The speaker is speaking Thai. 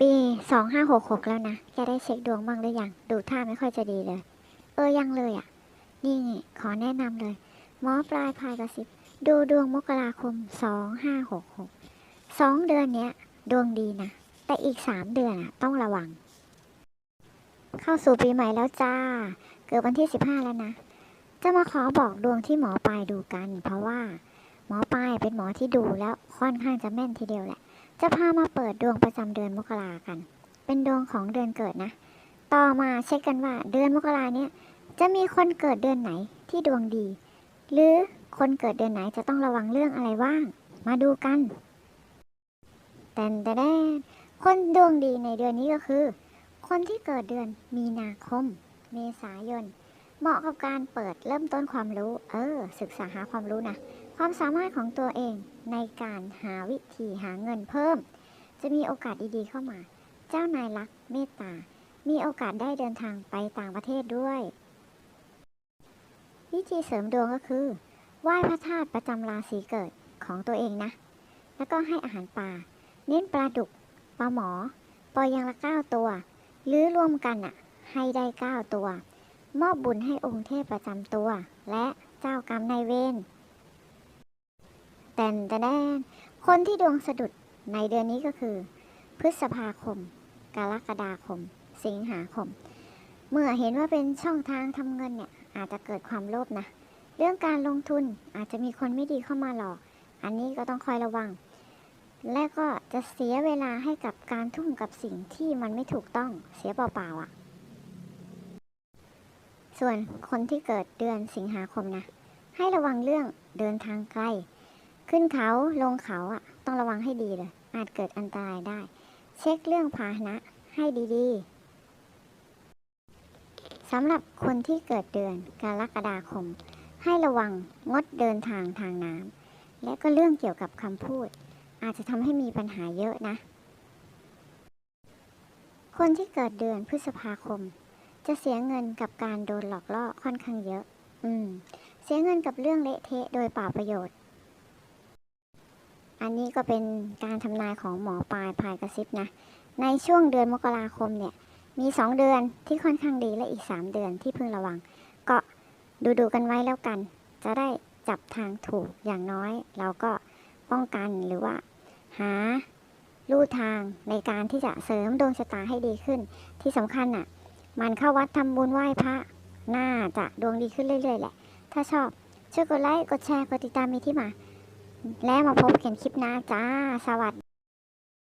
ปีสองห้าหกหกแล้วนะ แกได้เช็คดวงบ้างหรือยัง ดูท่าไม่ค่อยจะดีเลย เออ ยังเลยอะ นี่ขอแนะนำเลย หมอปลายพายกระซิบ ดูดวงมกราคมสองห้าหกหกสองเดือนเนี้ย ดวงดีนะ แต่อีกสามเดือนอะต้องระวัง เข้าสู่ปีใหม่แล้วจ้า เกิดวันที่สิบห้าแล้วนะ จะมาขอบอกดวงที่หมอปลายดูกัน เพราะว่าหมอปลายเป็นหมอที่ดูแล้วค่อนข้างจะแม่นทีเดียวแหละ จะพามาเปิดดวงประจำเดือนมกรากัน เป็นดวงของเดือนเกิดนะ ต่อมาเช็คกันว่าเดือนมกราเนี่ยจะมีคนเกิดเดือนไหนที่ดวงดี หรือคนเกิดเดือนไหนจะต้องระวังเรื่องอะไรบ้าง มาดูกันแต่แต่แดนคนดวงดีในเดือนนี้ก็คือ คนที่เกิดเดือนมีนาคม เมษายน เหมาะกับการเปิดเริ่มต้นความรู้ เออ ศึกษาหาความรู้นะ ความสามารถของตัวเองในการหาวิธีหาเงินเพิ่ม จะมีโอกาสดีๆเข้ามา เจ้านายรักเมตตา มีโอกาสได้เดินทางไปต่างประเทศด้วย วิธีเสริมดวงก็คือไหว้พระธาตุประจำราศีเกิดของตัวเองนะ แล้วก็ให้อาหารปลา เน้นปลาดุก ปลาหมอ ปล่อยยางละเก้าตัว หรือรวมกันอะให้ได้เก้าตัว มอบบุญให้องค์เทพประจำตัว และเจ้ากรรมนายเวร แต่นแต่แดนคนที่ดวงสะดุดในเดือนนี้ก็คือ พฤษภาคม กรกฎาคม สิงหาคม เมื่อเห็นว่าเป็นช่องทางทำเงินเนี่ยอาจจะเกิดความโลภนะ เรื่องการลงทุนอาจจะมีคนไม่ดีเข้ามาหลอก อันนี้ก็ต้องคอยระวัง และก็จะเสียเวลาให้กับการทุ่มกับสิ่งที่มันไม่ถูกต้องเสียเปล่าๆอะ ส่วนคนที่เกิดเดือนสิงหาคมนะ ให้ระวังเรื่องเดินทางไกล ขึ้นเขาลงเขาอะ ต้องระวังให้ดีเลย อาจเกิดอันตรายได้ เช็คเรื่องพาหนะให้ดีๆสำหรับคนที่เกิดเดือนกรกฎาคม ให้ระวังงดเดินทางทางน้ำและก็เรื่องเกี่ยวกับคำพูด อาจจะทำให้มีปัญหาเยอะนะ คนที่เกิดเดือนพฤษภาคม จะเสียเงินกับการโดนหลอกล่อค่อนข้างเยอะ อืม เสียเงินกับเรื่องเละเทะโดยเปล่าประโยชน์ อันนี้ก็เป็นการทำนายของหมอปลายพายกระซิบนะ ในช่วงเดือนมกราคมเนี่ย มีสองเดือนที่ค่อนข้างดีและอีกสามเดือนที่พึงระวัง ก็ดูดูๆกันไว้แล้วกัน จะได้จับทางถูกอย่างน้อย เราก็ป้องกันหรือว่า หาลู่ทางในการที่จะเสริมดวงชะตาให้ดีขึ้น ที่สำคัญน่ะ มันเข้าวัดทำบุญไหว้พระ น่าจะดวงดีขึ้นเรื่อยๆแหละ ถ้าชอบช่วยกดไลค์ กดแชร์ กดติดตามมีที่มา แล้วมาพบกันคลิปหน้าจ้า สวัสดี